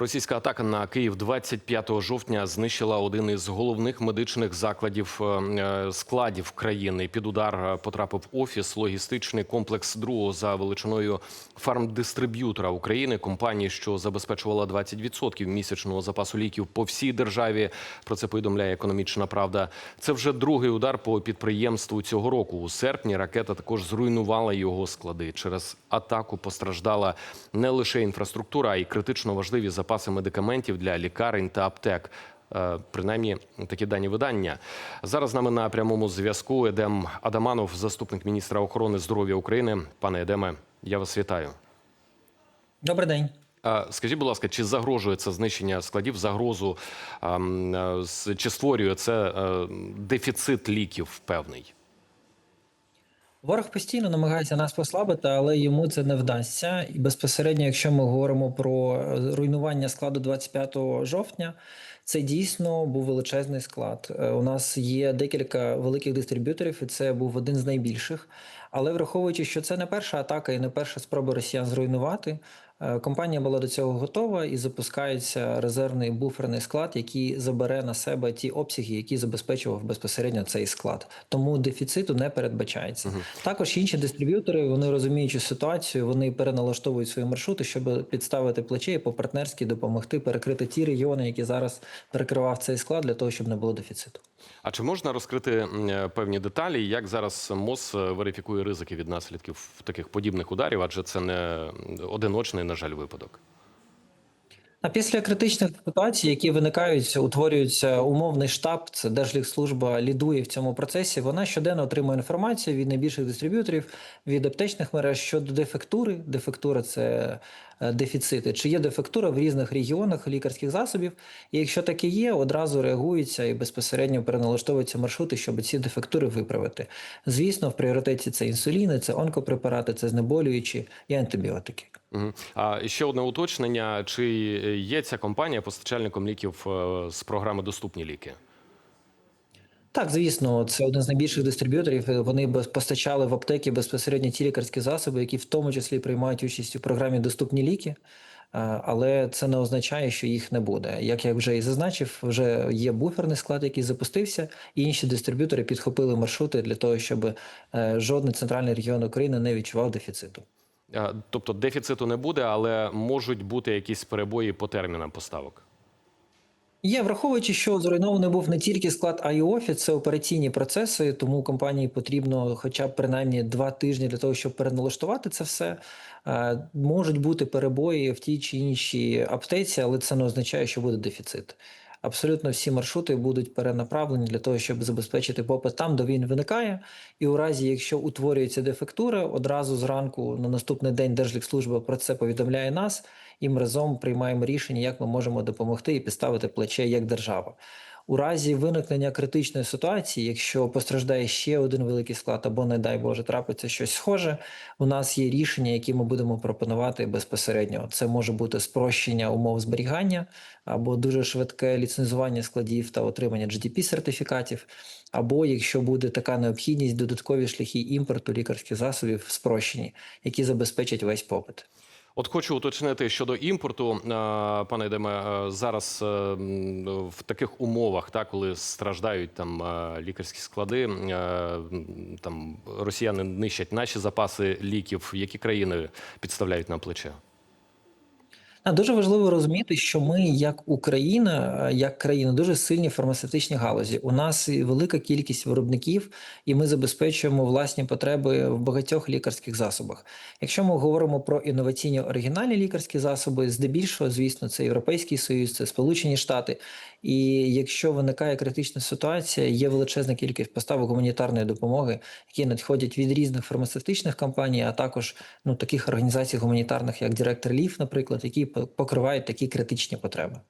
Російська атака на Київ 25 жовтня знищила один із головних медичних закладів е, е, складів країни. Під удар е, потрапив офіс, логістичний комплекс другого за величиною фармдистриб'ютора України, компанії, що забезпечувала 20% місячного запасу ліків по всій державі. Про це повідомляє економічна правда. Це вже другий удар по підприємству цього року. У серпні ракета також зруйнувала його склади. Через атаку постраждала не лише інфраструктура, а й критично важливі запаси медикаментів для лікарень та аптек. Е, Принаймні такі дані видання. Зараз з нами на прямому зв'язку Едем Адаманов, заступник міністра охорони здоров'я України. Пане Едеме, я вас вітаю. Добрий день. Скажіть, будь ласка, чи загрожує це знищення складів загрозу, ем, е, чи створює це е, дефіцит ліків певний? Ворог постійно намагається нас послабити, але йому це не вдасться. І безпосередньо, якщо ми говоримо про руйнування складу 25 жовтня, це дійсно був величезний склад. Е, У нас є декілька великих дистриб'юторів, і це був один з найбільших. Але враховуючи, що це не перша атака і не перша спроба росіян зруйнувати, е, компанія була до цього готова і запускається резервний буферний склад, який забере на себе ті обсяги, які забезпечував безпосередньо цей склад. Тому дефіциту не передбачається. Також інші дистриб'ютори, вони розуміючи ситуацію, вони переналаштовують свої маршрути, щоб підставити плече і по-партнерськи допомогти перекрити ті регіони, які зараз перекривав цей склад, для того, щоб не було дефіциту. А чи можна розкрити е, певні деталі, як зараз МОЗ е, верифікує ризики від наслідків таких подібних ударів? Адже це не одиночний, на жаль, випадок. А після критичних ситуацій, які виникають, утворюється умовний штаб. Це Держлікслужба лідує в цьому процесі. Вона щоденно отримує інформацію від найбільших дистриб'юторів, від аптечних мереж щодо дефектури. Дефектура це дефіцити. Чи є дефектура в різних регіонах лікарських засобів? І якщо таке є, одразу реагується і безпосередньо переналаштовуються маршрути, щоб ці дефектури виправити. Звісно, в пріоритеті це інсуліни, це онкопрепарати, це знеболюючі і антибіотики. Мгм. А ще одне уточнення: чи є ця компанія постачальником ліків е, з програми Доступні ліки? Так, звісно, це один з найбільших дистриб'юторів. Вони постачали в аптеки безпосередньо ті лікарські засоби, які в тому числі приймають участь у програмі Доступні ліки. Але це не означає, що їх не буде. Як я вже і зазначив, вже є буферний склад, який запустився, і інші дистриб'ютори підхопили маршрути для того, щоб е, жодний центральний регіон України не відчував дефіциту. Тобто дефіциту не буде, але можуть бути якісь перебої по термінам поставок. Є, враховуючи, що зруйнований був не тільки склад, а й офіс, це операційні процеси, тому компанії потрібно хоча б принаймні два тижні для того, щоб переналаштувати це все. Е, Можуть бути перебої в тій чи іншій аптеці, але це не означає, що буде дефіцит. Абсолютно всі маршрути будуть перенаправлені для того, щоб забезпечити попит там, де він виникає. І у разі, якщо утворюється дефектура, одразу зранку на наступний день Держлікслужба про це повідомляє нас, і ми разом приймаємо рішення, як ми можемо допомогти і підставити плече як держава. У разі виникнення критичної ситуації, якщо постраждає ще один великий склад, або, не дай Боже, трапиться щось схоже, у нас є рішення, які ми будемо пропонувати безпосередньо. Це може бути спрощення умов зберігання, або дуже швидке ліцензування складів та отримання GDP-сертифікатів, або якщо буде така необхідність, додаткові шляхи імпорту лікарських засобів спрощені, які забезпечать весь попит. От хочу уточнити щодо імпорту, е, пане Едеме, е, зараз е, в таких умовах, так, коли страждають там лікарські склади, там росіяни нищать наші запаси ліків. Які країни підставляють нам плече? Дуже важливо розуміти, що ми, як Україна, як країна, дуже сильні в фармацевтичній галузі. У нас велика кількість виробників, і ми забезпечуємо власні потреби в багатьох лікарських засобах. Якщо ми говоримо про інноваційні оригінальні лікарські засоби, здебільшого, звісно, це Європейський Союз, це Сполучені Штати. І якщо виникає критична ситуація, є величезна кількість поставок гуманітарної допомоги, які надходять від різних фармацевтичних компаній, а також ну таких організацій гуманітарних, як Direct Relief, наприклад, які покривають такі критичні потреби.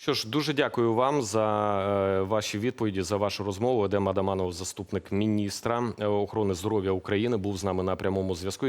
Що ж, дуже дякую вам за е, ваші відповіді, за вашу розмову. Едем Адаманов, заступник міністра охорони здоров'я України, був з нами на прямому зв'язку.